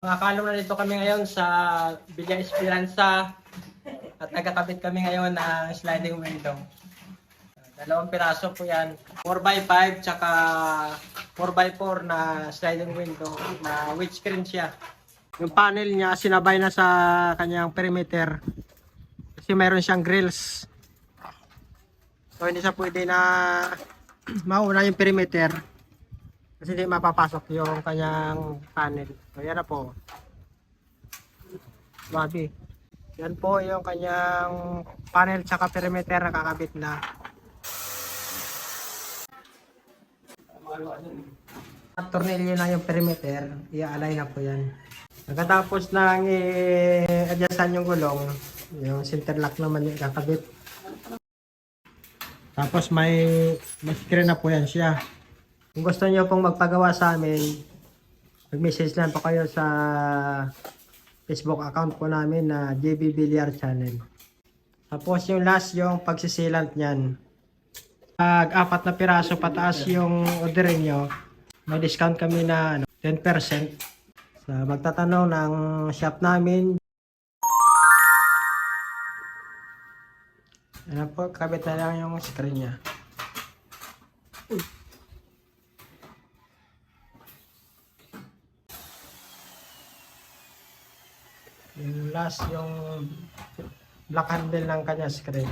Mga kalong na dito kami ngayon sa Villa Esperanza at nagkakabit kami ngayon ng sliding window. Dalawang piraso po yan. 4x5 tsaka 4x4 na sliding window na windscreen siya. Yung panel niya sinabay na sa kanyang perimeter kasi mayroon siyang grills. So hindi siya pwede na mauna yung perimeter kasi hindi mapapasok yung kanyang panel. So yan na po. Babi. Yan po yung kanyang panel tsaka perimeter nakakabit na. At tornilyo na yung perimeter, i-align na po yan. Pagkatapos nang i-adjustan yung gulong, yung center lock naman yung kakabit. Tapos may, may screen na po yan siya. Kung gusto niyo pong magpagawa sa amin, mag-message lang po kayo sa Facebook account po namin na JB Villar Channel. Tapos yung last yung pagsisilant niyan. Pag apat na piraso pataas yung orderin nyo, may discount kami na ano, 10%. Sa magtatanong ng shop namin. Ano po, kabit na lang yung screen niya. Yung last yung black handle ng kanya screen.